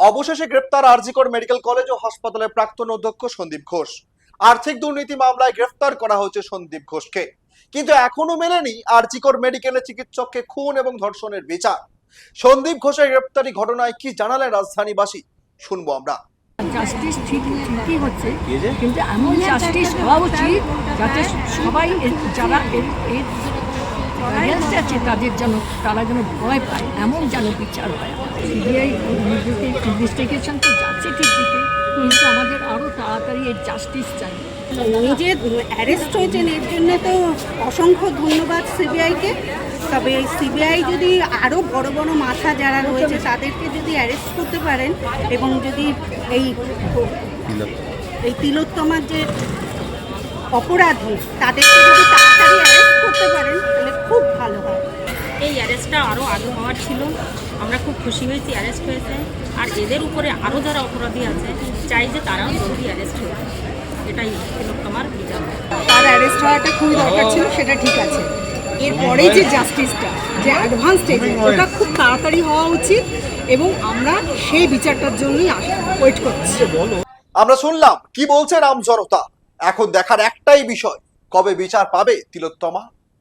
অবশেষে গ্রেপ্তার RG Kar medical college ও হাসপাতালের প্রাক্তন অধ্যক্ষ সন্দীপ ঘোষ। আর্থিক দুর্নীতি মামলায় গ্রেফতার করা হয়েছে সন্দীপ ঘোষকে। কিন্তু এখনও মেলেনি আরজিকর মেডিকেলের চিকিৎসককে খুন এবং ধর্ষণের বিচার। সন্দীপ ঘোষের গ্রেপ্তারি ঘটনায় কি জানালেন রাজধানীবাসী শুনব আমরা। জাস্টিস ঠিক ঠিকই হচ্ছে কিন্তু এমন জাস্টিস হওয়া উচিত যাতে সবাই যারা এর এর against আছে তাদের যেন তারা যেন ভয় পায় এমন যেন বিচার হয়। সিবিআই ইনভেস্টিগেশন তো যাচ্ছে ঠিক দিকে কিন্তু আমাদের আরও তাড়াতাড়ি এই জাস্টিস চাই। উনি যে অ্যারেস্ট হয়েছেন এর জন্য তো অসংখ্য ধন্যবাদ সিবিআইকে। তবে সিবিআই যদি আরও বড় বড় মাথা যারা রয়েছে তাদেরকে যদি অ্যারেস্ট করতে পারেন এবং যদি এই এই তিলোত্তমার যে অপরাধী তাদেরকে যদি তাড়াতাড়ি অ্যারেস্ট করতে পারেন অ্যারেস্টটা আরও আগে হওয়ার ছিল। আমরা খুব খুশি হয়েছি অ্যারেস্ট হয়েছে। আর এদের উপরে আরও যারা অপরাধী আছে চাই যে তারাও জলদি অ্যারেস্ট হোক। এটাই তিলোত্তমার বিচার তার অ্যারেস্ট হওয়াটা খুবই দরকার ছিল সেটা ঠিক আছে। এরপরে যে জাস্টিসটা যে অ্যাডভান্স স্টেজে ওটা খুব তাড়াতাড়ি হওয়া উচিত এবং আমরা সেই বিচারটার জন্যই ওয়েট করছি। আমরা শুনলাম কি বলছে রাম জনতা? এখন দেখার একটাই বিষয় কবে বিচার পাবে তিলোত্তমা?